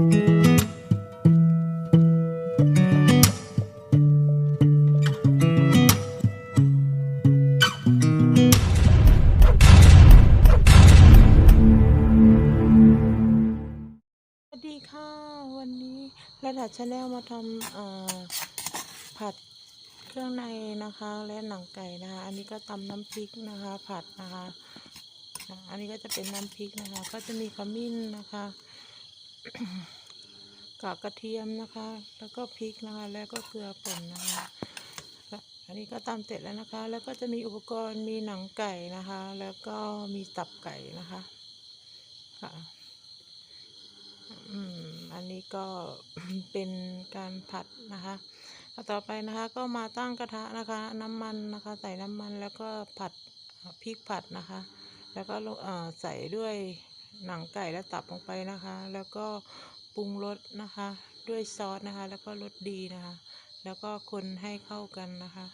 สวัสดีค่ะ วันนี้ระดับชาแนลมาทำผัดเครื่องในนะคะ และหนังไก่นะคะ อันนี้ก็ตำน้ำพริกนะคะ ผัดนะคะ อันนี้ก็จะเป็นน้ำพริกนะคะ ก็จะมีขมิ้นนะคะ กากระเทียมนะคะ แล้วก็พริกนะคะ แล้วก็เกลือป่นนะคะ อันนี้ก็ตำเสร็จแล้วนะคะ แล้วก็จะมีอุปกรณ์มีหนังไก่นะคะ แล้วก็มีตับไก่นะคะ ค่ะ อืม อันนี้ก็เป็นการผัดนะคะต่อไปนะคะก็มาตั้งกระทะนะคะ น้ำมันนะคะ ใส่น้ำมันแล้วก็ผัดพริกผัดนะคะ แล้วก็ใส่ด้วยหนังไก่และตับลงไปนะคะ แล้วก็ปรุงรสนะคะ ด้วยซอสนะคะ แล้วก็รสดีนะคะ แล้วก็คนให้เข้ากันนะคะ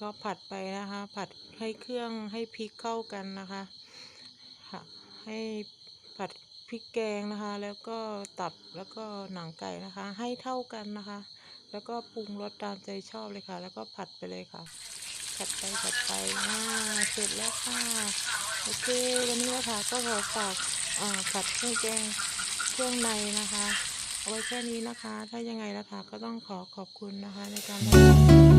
ก็ผัดไปนะคะ ผัดให้เครื่องให้พริกเข้ากันนะคะค่ะให้ผัดพริกแกงนะคะ แล้วก็ตับแล้วก็หนังไก่นะคะ ให้เท่ากันนะคะ แล้วก็ปรุงรสตามใจชอบเลยค่ะ แล้วก็ผัดไปเลยค่ะ ผัดไปผัดไปอ่าเสร็จแล้วค่ะ โอเควันนี้นะคะก็ขอฝากผัดเครื่องแกงเครื่องในนะคะเอาไว้แค่นี้นะคะ ถ้ายังไงนะคะก็ต้องขอขอบคุณนะคะในการรับชม